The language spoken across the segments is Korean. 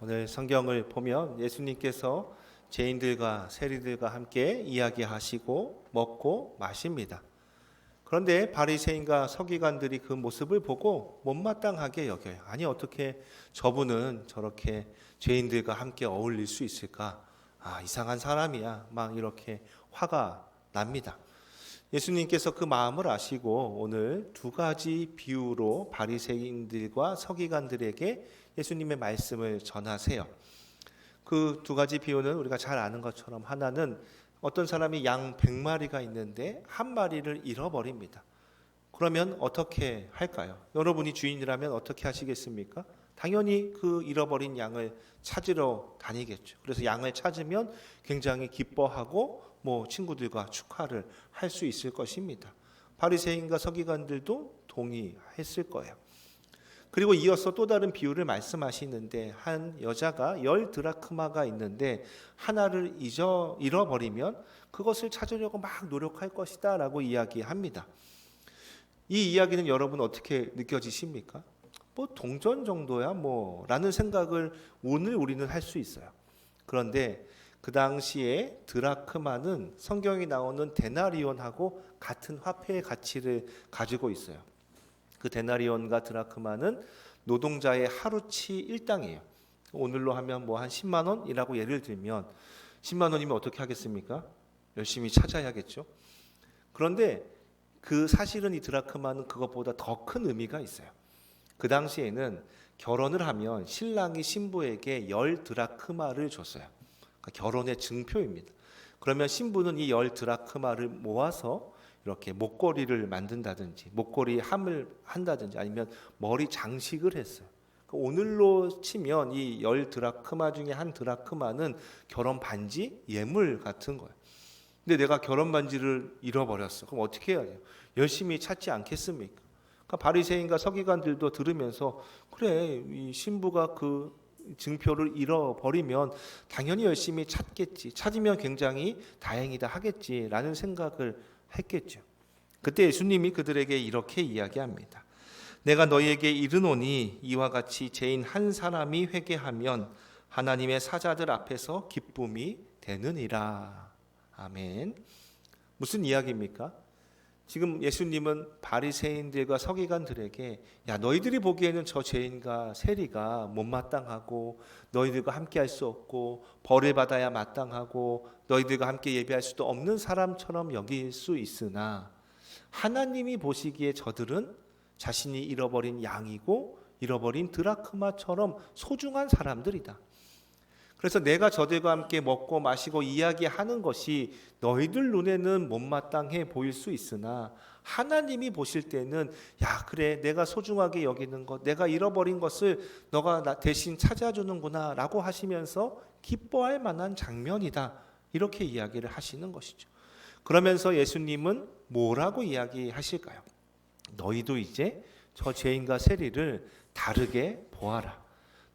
오늘 성경을 보면 예수님께서 죄인들과 세리들과 함께 이야기하시고 먹고 마십니다. 그런데 바리새인과 서기관들이 그 모습을 보고 못마땅하게 여겨요. 아니 어떻게 저분은 저렇게 죄인들과 함께 어울릴 수 있을까? 아, 이상한 사람이야. 막 이렇게 화가 납니다. 예수님께서 그 마음을 아시고 오늘 두 가지 비유로 바리새인들과 서기관들에게 예수님의 말씀을 전하세요. 그 두 가지 비유는 우리가 잘 아는 것처럼 하나는 어떤 사람이 양 100마리가 있는데 한 마리를 잃어버립니다. 그러면 어떻게 할까요? 여러분이 주인이라면 어떻게 하시겠습니까? 당연히 그 잃어버린 양을 찾으러 다니겠죠. 그래서 양을 찾으면 굉장히 기뻐하고 뭐 친구들과 축하를 할 수 있을 것입니다. 바리새인과 서기관들도 동의했을 거예요. 그리고 이어서 또 다른 비유를 말씀하시는데 한 여자가 열 드라크마가 있는데 하나를 잊어 잃어버리면 그것을 찾으려고 막 노력할 것이다라고 이야기합니다. 이 이야기는 여러분 어떻게 느껴지십니까? 뭐 동전 정도야 뭐라는 생각을 오늘 우리는 할 수 있어요. 그런데 그 당시에 드라크마는 성경에 나오는 데나리온하고 같은 화폐의 가치를 가지고 있어요. 그 데나리온과 드라크마는 노동자의 하루치 일당이에요. 오늘로 하면 뭐 한 10만 원이라고 예를 들면 10만 원이면 어떻게 하겠습니까? 열심히 찾아야겠죠. 그런데 그 사실은 이 드라크마는 그것보다 더 큰 의미가 있어요. 그 당시에는 결혼을 하면 신랑이 신부에게 열 드라크마를 줬어요. 그러니까 결혼의 증표입니다. 그러면 신부는 이 열 드라크마를 모아서 이렇게 목걸이를 만든다든지 목걸이 함을 한다든지 아니면 머리 장식을 했어요. 그러니까 오늘로 치면 이 열 드라크마 중에 한 드라크마는 결혼 반지 예물 같은 거예요. 근데 내가 결혼 반지를 잃어버렸어. 그럼 어떻게 해야 돼요? 열심히 찾지 않겠습니까? 그러니까 바리새인과 서기관들도 들으면서 그래 이 신부가 그 증표를 잃어버리면 당연히 열심히 찾겠지. 찾으면 굉장히 다행이다 하겠지라는 생각을 했겠죠. 그때 예수님이 그들에게 이렇게 이야기합니다. 내가 너희에게 이르노니 이와 같이 죄인 한 사람이 회개하면 하나님의 사자들 앞에서 기쁨이 되느니라. 아멘. 무슨 이야기입니까? 지금 예수님은 바리새인들과 서기관들에게 야 너희들이 보기에는 저 죄인과 세리가 못마땅하고 너희들과 함께 할 수 없고 벌을 받아야 마땅하고 너희들과 함께 예배할 수도 없는 사람처럼 여길 수 있으나 하나님이 보시기에 저들은 자신이 잃어버린 양이고 잃어버린 드라크마처럼 소중한 사람들이다. 그래서 내가 저들과 함께 먹고 마시고 이야기하는 것이 너희들 눈에는 못마땅해 보일 수 있으나 하나님이 보실 때는 야 그래 내가 소중하게 여기는 것 내가 잃어버린 것을 너가 나 대신 찾아주는구나라고 하시면서 기뻐할 만한 장면이다 이렇게 이야기를 하시는 것이죠. 그러면서 예수님은 뭐라고 이야기하실까요? 너희도 이제 저 죄인과 세리를 다르게 보아라.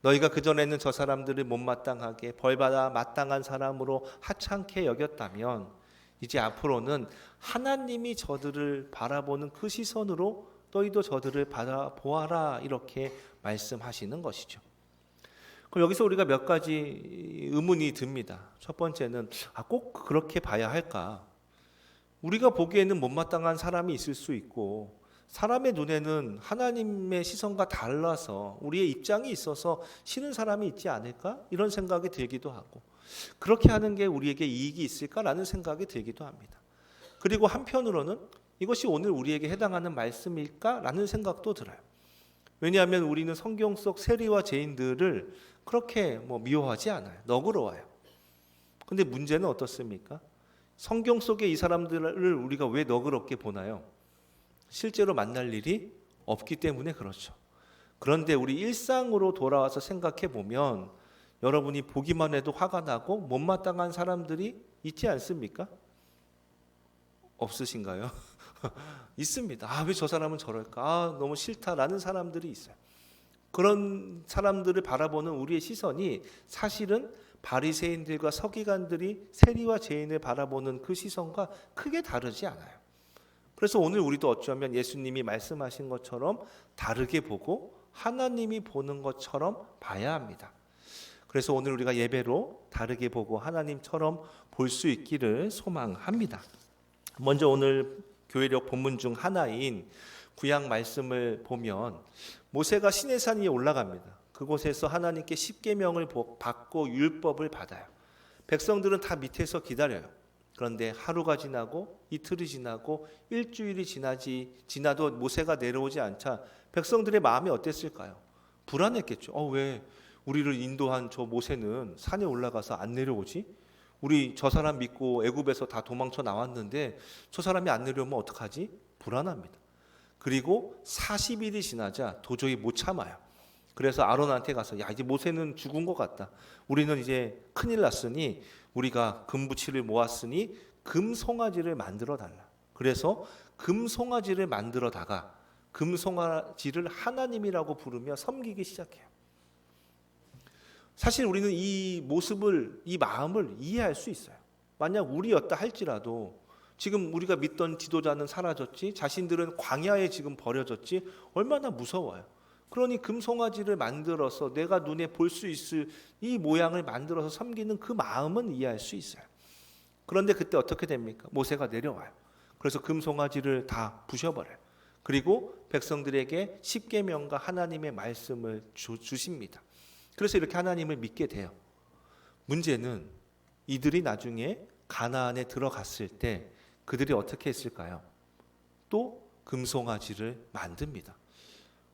너희가 그전에는 저 사람들을 못마땅하게 벌받아 마땅한 사람으로 하찮게 여겼다면 이제 앞으로는 하나님이 저들을 바라보는 그 시선으로 너희도 저들을 바라보아라 이렇게 말씀하시는 것이죠. 그럼 여기서 우리가 몇 가지 의문이 듭니다. 첫 번째는 아, 꼭 그렇게 봐야 할까? 우리가 보기에는 못마땅한 사람이 있을 수 있고 사람의 눈에는 하나님의 시선과 달라서 우리의 입장이 있어서 싫은 사람이 있지 않을까? 이런 생각이 들기도 하고 그렇게 하는 게 우리에게 이익이 있을까라는 생각이 들기도 합니다. 그리고 한편으로는 이것이 오늘 우리에게 해당하는 말씀일까라는 생각도 들어요. 왜냐하면 우리는 성경 속 세리와 죄인들을 그렇게 뭐 미워하지 않아요. 너그러워요. 근데 문제는 어떻습니까? 성경 속에 이 사람들을 우리가 왜 너그럽게 보나요? 실제로 만날 일이 없기 때문에 그렇죠. 그런데 우리 일상으로 돌아와서 생각해 보면 여러분이 보기만 해도 화가 나고 못마땅한 사람들이 있지 않습니까? 없으신가요? 있습니다. 아, 왜 저 사람은 저럴까? 아, 너무 싫다라는 사람들이 있어요. 그런 사람들을 바라보는 우리의 시선이 사실은 바리새인들과 서기관들이 세리와 죄인을 바라보는 그 시선과 크게 다르지 않아요. 그래서 오늘 우리도 어쩌면 예수님이 말씀하신 것처럼 다르게 보고 하나님이 보는 것처럼 봐야 합니다. 그래서 오늘 우리가 예배로 다르게 보고 하나님처럼 볼 수 있기를 소망합니다. 먼저 오늘 교회력 본문 중 하나인 구약 말씀을 보면 모세가 시내산 위에 올라갑니다. 그곳에서 하나님께 십계명을 받고 율법을 받아요. 백성들은 다 밑에서 기다려요. 그런데 하루가 지나고 이틀이 지나고 일주일이 지나지 지나도 모세가 내려오지 않자 백성들의 마음이 어땠을까요? 불안했겠죠. 어, 왜 우리를 인도한 저 모세는 산에 올라가서 안 내려오지? 우리 저 사람 믿고 애굽에서 다 도망쳐 나왔는데 저 사람이 안 내려오면 어떡하지? 불안합니다. 그리고 40일이 지나자 도저히 못 참아요. 그래서 아론한테 가서 야 이제 모세는 죽은 것 같다. 우리는 이제 큰일 났으니 우리가 금부치를 모았으니 금송아지를 만들어 달라. 그래서 금송아지를 만들어다가 금송아지를 하나님이라고 부르며 섬기기 시작해요. 사실 우리는 이 모습을 이 마음을 이해할 수 있어요. 만약 우리였다 할지라도 지금 우리가 믿던 지도자는 사라졌지 자신들은 광야에 지금 버려졌지 얼마나 무서워요. 그러니 금송아지를 만들어서 내가 눈에 볼 수 있을 이 모양을 만들어서 섬기는 그 마음은 이해할 수 있어요. 그런데 그때 어떻게 됩니까? 모세가 내려와요. 그래서 금송아지를 다 부셔버려요. 그리고 백성들에게 십계명과 하나님의 말씀을 주, 주십니다. 그래서 이렇게 하나님을 믿게 돼요. 문제는 이들이 나중에 가나안에 들어갔을 때 그들이 어떻게 했을까요? 또 금송아지를 만듭니다.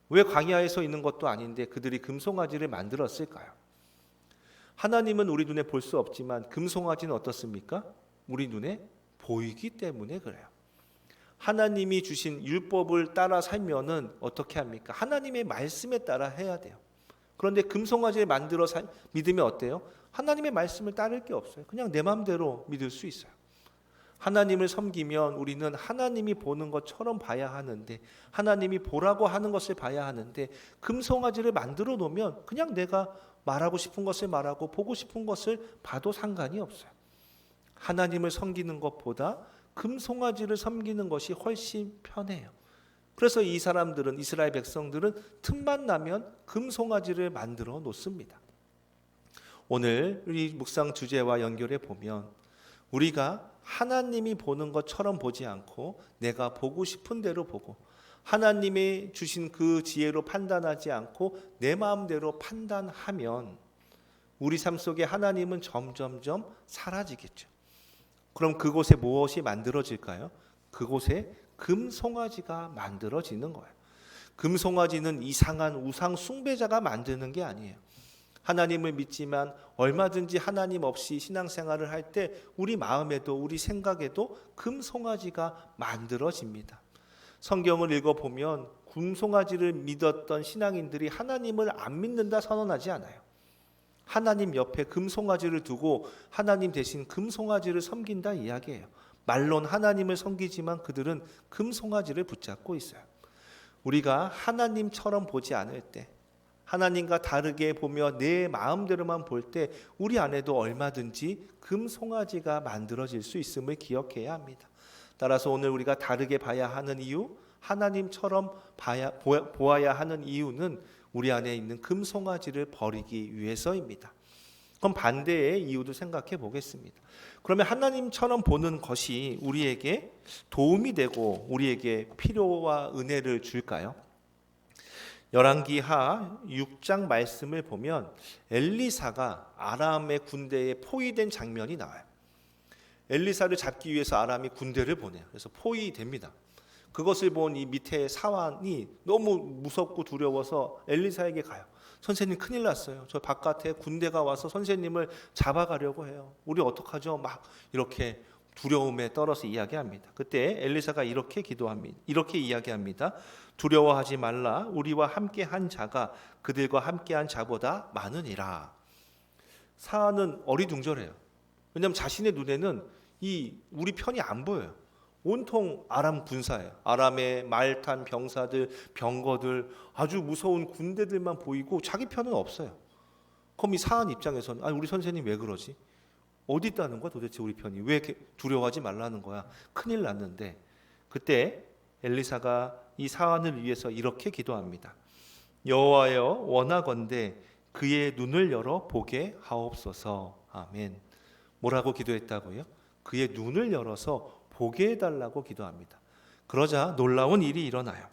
왜 광야에서 있는 것도 아닌데 그들이 금송아지를 만들었을까요? 하나님은 우리 눈에 볼 수 없지만 금송아지는 어떻습니까? 우리 눈에 보이기 때문에 그래요. 하나님이 주신 율법을 따라 살면은 어떻게 합니까? 하나님의 말씀에 따라 해야 돼요. 그런데 금송아지를 만들어 살, 믿으면 어때요? 하나님의 말씀을 따를 게 없어요. 그냥 내 마음대로 믿을 수 있어요. 하나님을 섬기면 우리는 하나님이 보는 것처럼 봐야 하는데 하나님이 보라고 하는 것을 봐야 하는데 금송아지를 만들어 놓으면 그냥 내가 말하고 싶은 것을 말하고 보고 싶은 것을 봐도 상관이 없어요. 하나님을 섬기는 것보다 금송아지를 섬기는 것이 훨씬 편해요. 그래서 이 사람들은 이스라엘 백성들은 틈만 나면 금송아지를 만들어 놓습니다. 오늘 우리 묵상 주제와 연결해 보면 우리가 하나님이 보는 것처럼 보지 않고 내가 보고 싶은 대로 보고 하나님이 주신 그 지혜로 판단하지 않고 내 마음대로 판단하면 우리 삶 속에 하나님은 점점점 사라지겠죠. 그럼 그곳에 무엇이 만들어질까요? 그곳에 금송아지가 만들어지는 거예요. 금송아지는 이상한 우상 숭배자가 만드는 게 아니에요. 하나님을 믿지만 얼마든지 하나님 없이 신앙생활을 할 때 우리 마음에도 우리 생각에도 금송아지가 만들어집니다. 성경을 읽어보면 금송아지를 믿었던 신앙인들이 하나님을 안 믿는다 선언하지 않아요. 하나님 옆에 금송아지를 두고 하나님 대신 금송아지를 섬긴다 이야기해요. 말론 하나님을 섬기지만 그들은 금송아지를 붙잡고 있어요. 우리가 하나님처럼 보지 않을 때 하나님과 다르게 보며 내 마음대로만 볼 때 우리 안에도 얼마든지 금송아지가 만들어질 수 있음을 기억해야 합니다. 따라서 오늘 우리가 다르게 봐야 하는 이유, 하나님처럼 봐야, 보아야 하는 이유는 우리 안에 있는 금송아지를 버리기 위해서입니다. 그럼 반대의 이유도 생각해 보겠습니다. 그러면 하나님처럼 보는 것이 우리에게 도움이 되고 우리에게 필요와 은혜를 줄까요? 열왕기하 6장 말씀을 보면 엘리사가 아람의 군대에 포위된 장면이 나와요. 엘리사를 잡기 위해서 아람이 군대를 보내요. 그래서 포위됩니다. 그것을 본 이 밑에 사환이 너무 무섭고 두려워서 엘리사에게 가요. 선생님 큰일 났어요. 저 바깥에 군대가 와서 선생님을 잡아가려고 해요. 우리 어떡하죠? 막 이렇게 두려움에 떨어서 이야기합니다. 그때 엘리사가 이렇게 기도합니다. 이렇게 이야기합니다. 두려워하지 말라. 우리와 함께 한 자가 그들과 함께 한 자보다 많으니라. 사안은 어리둥절해요. 왜냐하면 자신의 눈에는 이 우리 편이 안 보여요. 온통 아람 군사예요. 아람의 말탄 병사들, 병거들, 아주 무서운 군대들만 보이고 자기 편은 없어요. 그럼 이 사안 입장에서는 아 우리 선생님 왜 그러지? 어디 있다는 거야 도대체 우리 편이 왜 두려워하지 말라는 거야? 큰일 났는데 그때 엘리사가 이 사안을 위해서 이렇게 기도합니다. 여호와여 원하건대 그의 눈을 열어 보게 하옵소서. 아멘. 뭐라고 기도했다고요? 그의 눈을 열어서 보게 해달라고 기도합니다. 그러자 놀라운 일이 일어나요.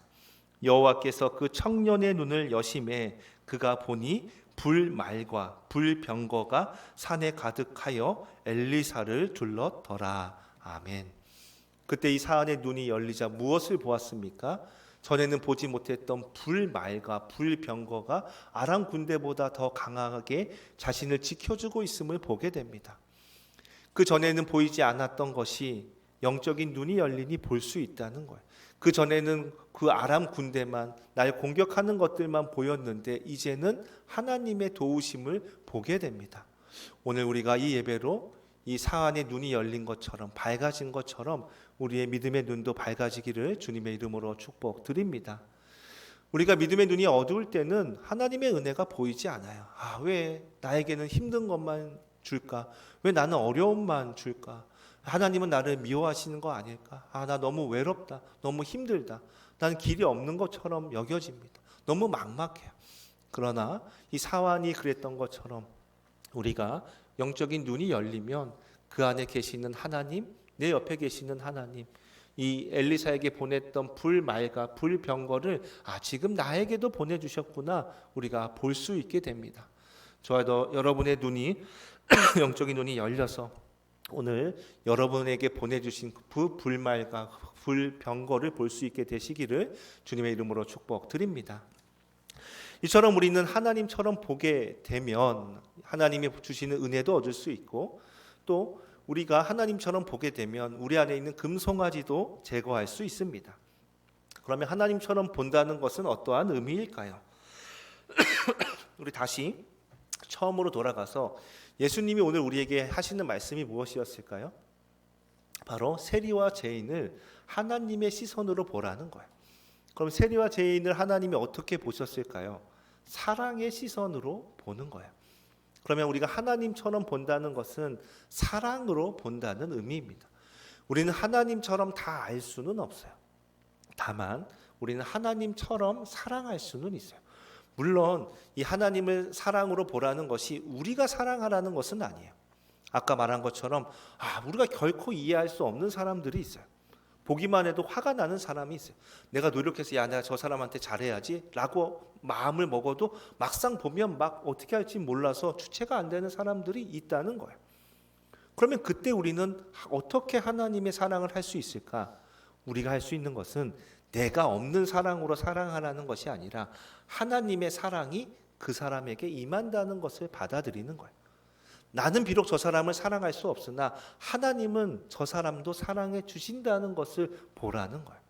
여호와께서 그 청년의 눈을 여심해 그가 보니 불말과 불병거가 산에 가득하여 엘리사를 둘렀더라. 아멘. 그때 이 사안의 눈이 열리자 무엇을 보았습니까? 전에는 보지 못했던 불말과 불병거가 아람 군대보다 더 강하게 자신을 지켜주고 있음을 보게 됩니다. 그 전에는 보이지 않았던 것이 영적인 눈이 열리니 볼 수 있다는 거예요. 그 전에는 그 아람 군대만 날 공격하는 것들만 보였는데 이제는 하나님의 도우심을 보게 됩니다. 오늘 우리가 이 예배로 이 사안의 눈이 열린 것처럼 밝아진 것처럼 우리의 믿음의 눈도 밝아지기를 주님의 이름으로 축복드립니다. 우리가 믿음의 눈이 어두울 때는 하나님의 은혜가 보이지 않아요. 아, 왜 나에게는 힘든 것만 줄까? 왜 나는 어려움만 줄까? 하나님은 나를 미워하시는 거 아닐까? 아, 나 너무 외롭다. 너무 힘들다. 난 길이 없는 것처럼 여겨집니다. 너무 막막해요. 그러나 이 사환이 그랬던 것처럼 우리가 영적인 눈이 열리면 그 안에 계시는 하나님, 내 옆에 계시는 하나님, 이 엘리사에게 보냈던 불말과 불병거를 아 지금 나에게도 보내주셨구나 우리가 볼 수 있게 됩니다. 저와도 여러분의 눈이 영적인 눈이 열려서 오늘 여러분에게 보내주신 그 불말과 불병거를 볼 수 있게 되시기를 주님의 이름으로 축복드립니다. 이처럼 우리는 하나님처럼 보게 되면 하나님이 주시는 은혜도 얻을 수 있고 또 우리가 하나님처럼 보게 되면 우리 안에 있는 금송아지도 제거할 수 있습니다. 그러면 하나님처럼 본다는 것은 어떠한 의미일까요? 우리 다시 처음으로 돌아가서 예수님이 오늘 우리에게 하시는 말씀이 무엇이었을까요? 바로 세리와 죄인을 하나님의 시선으로 보라는 거예요. 그럼 세리와 죄인을 하나님이 어떻게 보셨을까요? 사랑의 시선으로 보는 거예요. 그러면 우리가 하나님처럼 본다는 것은 사랑으로 본다는 의미입니다. 우리는 하나님처럼 다 알 수는 없어요. 다만 우리는 하나님처럼 사랑할 수는 있어요. 물론 이 하나님을 사랑으로 보라는 것이 우리가 사랑하라는 것은 아니에요. 아까 말한 것처럼 아, 우리가 결코 이해할 수 없는 사람들이 있어요. 보기만 해도 화가 나는 사람이 있어요. 내가 노력해서 야 내가 저 사람한테 잘해야지라고 마음을 먹어도 막상 보면 막 어떻게 할지 몰라서 주체가 안 되는 사람들이 있다는 거예요. 그러면 그때 우리는 어떻게 하나님의 사랑을 할 수 있을까? 우리가 할 수 있는 것은 내가 없는 사랑으로 사랑하라는 것이 아니라 하나님의 사랑이 그 사람에게 임한다는 것을 받아들이는 거예요. 나는 비록 저 사람을 사랑할 수 없으나 하나님은 저 사람도 사랑해 주신다는 것을 보라는 거예요.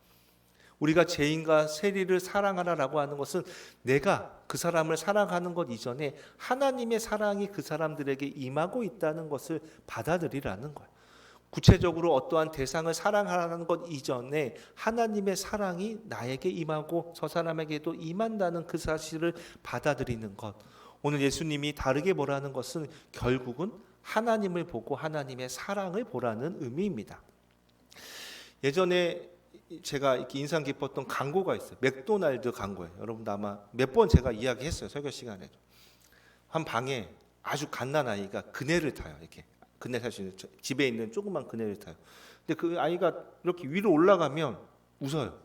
우리가 죄인과 세리를 사랑하라라고 하는 것은 내가 그 사람을 사랑하는 것 이전에 하나님의 사랑이 그 사람들에게 임하고 있다는 것을 받아들이라는 거예요. 구체적으로 어떠한 대상을 사랑하라는 것 이전에 하나님의 사랑이 나에게 임하고 저 사람에게도 임한다는 그 사실을 받아들이는 것. 오늘 예수님이 다르게 보라는 것은 결국은 하나님을 보고 하나님의 사랑을 보라는 의미입니다. 예전에 제가 이렇게 인상 깊었던 광고가 있어요. 맥도날드 광고예요. 여러분도 아마 몇 번 제가 이야기했어요. 설교 시간에도. 한 방에 아주 갓난 아이가 그네를 타요. 이렇게 그네 탈수 있는 집에 있는 조그만 그네를 타요. 근데 그 아이가 이렇게 위로 올라가면 웃어요.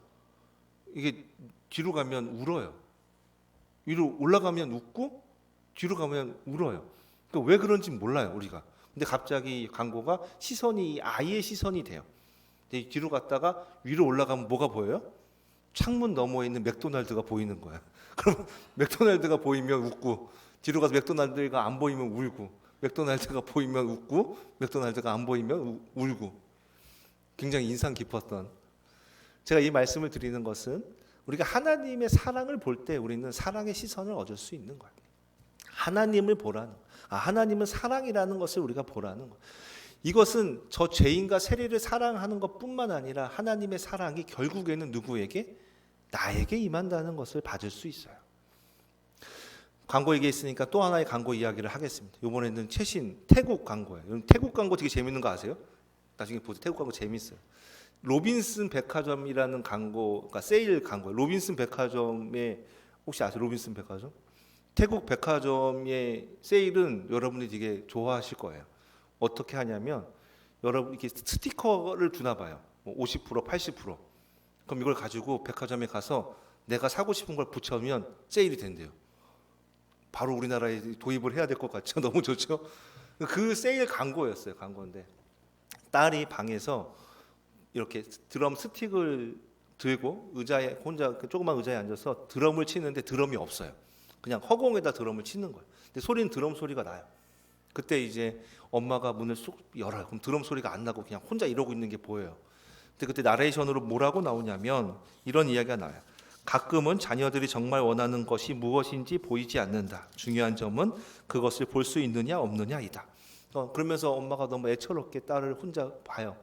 이게 뒤로 가면 울어요. 위로 올라가면 웃고 뒤로 가면 울어요. 그러니까 왜 그런지 몰라요 우리가. 근데 갑자기 광고가 시선이 아이의 시선이 돼요. 뒤로 갔다가 위로 올라가면 뭐가 보여요? 창문 너머에 있는 맥도날드가 보이는 거야. 그럼 맥도날드가 보이면 웃고 뒤로 가서 맥도날드가 안 보이면 울고 맥도날드가 보이면 웃고 맥도날드가 안 보이면 우, 울고 굉장히 인상 깊었던 제가 이 말씀을 드리는 것은 우리가 하나님의 사랑을 볼 때 우리는 사랑의 시선을 얻을 수 있는 거예요. 하나님을 보라는 아, 하나님은 사랑이라는 것을 우리가 보라는 거. 이것은 저 죄인과 세리를 사랑하는 것뿐만 아니라 하나님의 사랑이 결국에는 누구에게 나에게 임한다는 것을 받을 수 있어요. 광고 얘기했으니까 또 하나의 광고 이야기를 하겠습니다. 이번에는 최신 태국 광고예요. 태국 광고 되게 재밌는 거 아세요? 나중에 보세요. 태국 광고 재밌어요. 로빈슨 백화점이라는 광고가 세일 광고예요. 로빈슨 백화점에 혹시 아세요? 로빈슨 백화점? 태국 백화점의 세일은 여러분이 되게 좋아하실 거예요. 어떻게 하냐면 여러분 이렇게 스티커를 주나 봐요. 뭐 50%, 80%. 그럼 이걸 가지고 백화점에 가서 내가 사고 싶은 걸 붙여면 세일이 된대요. 바로 우리나라에 도입을 해야 될 것 같죠. 너무 좋죠. 그 세일 광고였어요. 광고인데 딸이 방에서 이렇게 드럼 스틱을 들고 의자에 혼자 그 조그만 의자에 앉아서 드럼을 치는데 드럼이 없어요. 그냥 허공에다 드럼을 치는 거예요. 근데 소리는 드럼 소리가 나요. 그때 이제 엄마가 문을 쏙 열어요. 그럼 드럼 소리가 안 나고 그냥 혼자 이러고 있는 게 보여요. 근데 그때 나레이션으로 뭐라고 나오냐면 이런 이야기가 나와요. 가끔은 자녀들이 정말 원하는 것이 무엇인지 보이지 않는다. 중요한 점은 그것을 볼 수 있느냐 없느냐이다. 어, 그러면서 엄마가 너무 애처롭게 딸을 혼자 봐요.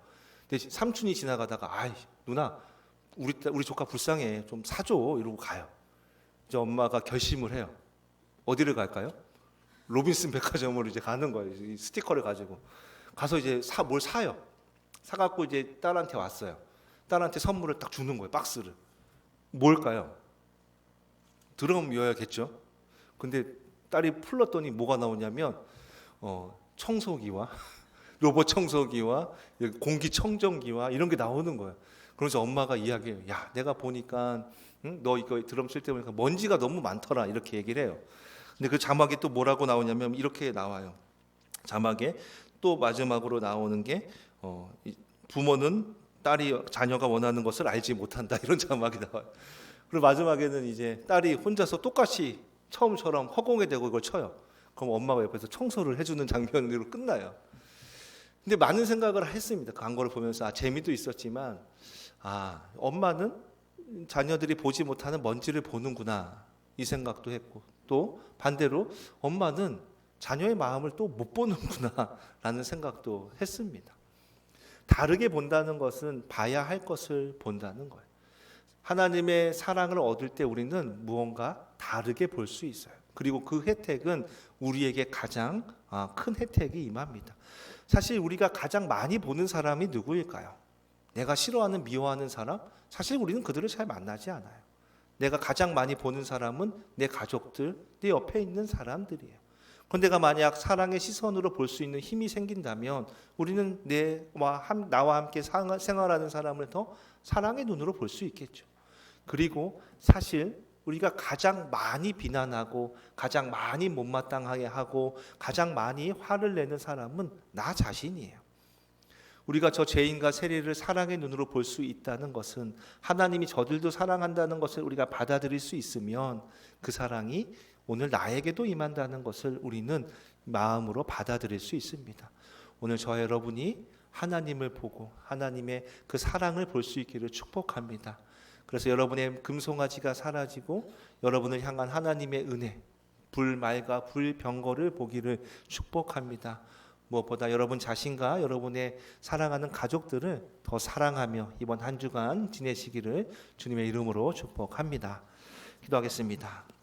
근데 삼촌이 지나가다가 아이 누나 우리 딸, 우리 조카 불쌍해 좀 사줘 이러고 가요. 이제 엄마가 결심을 해요. 어디를 갈까요? 로빈슨 백화점으로 이제 가는 거예요. 이 스티커를 가지고 가서 이제 사 뭘 사요. 사갖고 이제 딸한테 왔어요. 딸한테 선물을 딱 주는 거예요. 박스를. 뭘까요? 드럼이어야겠죠. 근데 딸이 풀렀더니 뭐가 나오냐면 어, 청소기와 로봇 청소기와 공기 청정기와 이런 게 나오는 거예요. 그래서 엄마가 이야기해요. 야, 내가 보니까 응? 너 이거 드럼 칠 때 보니까 먼지가 너무 많더라 이렇게 얘기를 해요. 근데 그 자막에 또 뭐라고 나오냐면 이렇게 나와요. 자막에 또 마지막으로 나오는 게 어, 이 부모는 딸이 자녀가 원하는 것을 알지 못한다 이런 자막이 나와요. 그리고 마지막에는 이제 딸이 혼자서 똑같이 처음처럼 허공에 대고 이걸 쳐요. 그럼 엄마가 옆에서 청소를 해주는 장면으로 끝나요. 근데 많은 생각을 했습니다. 그 광고를 보면서 아, 재미도 있었지만 아 엄마는 자녀들이 보지 못하는 먼지를 보는구나 이 생각도 했고 또 반대로 엄마는 자녀의 마음을 또 못 보는구나라는 생각도 했습니다. 다르게 본다는 것은 봐야 할 것을 본다는 거예요. 하나님의 사랑을 얻을 때 우리는 무언가 다르게 볼 수 있어요. 그리고 그 혜택은 우리에게 가장 아, 큰 혜택이 임합니다. 사실 우리가 가장 많이 보는 사람이 누구일까요? 내가 싫어하는 미워하는 사람? 사실 우리는 그들을 잘 만나지 않아요. 내가 가장 많이 보는 사람은 내 가족들, 내 옆에 있는 사람들이에요. 그런데 내가 만약 사랑의 시선으로 볼 수 있는 힘이 생긴다면 우리는 내와 함, 나와 함께 생활하는 사람을 더 사랑의 눈으로 볼 수 있겠죠. 그리고 사실 우리가 가장 많이 비난하고 가장 많이 못마땅하게 하고 가장 많이 화를 내는 사람은 나 자신이에요. 우리가 저 죄인과 세리를 사랑의 눈으로 볼 수 있다는 것은 하나님이 저들도 사랑한다는 것을 우리가 받아들일 수 있으면 그 사랑이 오늘 나에게도 임한다는 것을 우리는 마음으로 받아들일 수 있습니다. 오늘 저 여러분이 하나님을 보고 하나님의 그 사랑을 볼 수 있기를 축복합니다. 그래서 여러분의 금송아지가 사라지고 여러분을 향한 하나님의 은혜, 불말과 불병거를 보기를 축복합니다. 무엇보다 여러분 자신과 여러분의 사랑하는 가족들을 더 사랑하며 이번 한 주간 지내시기를 주님의 이름으로 축복합니다. 기도하겠습니다.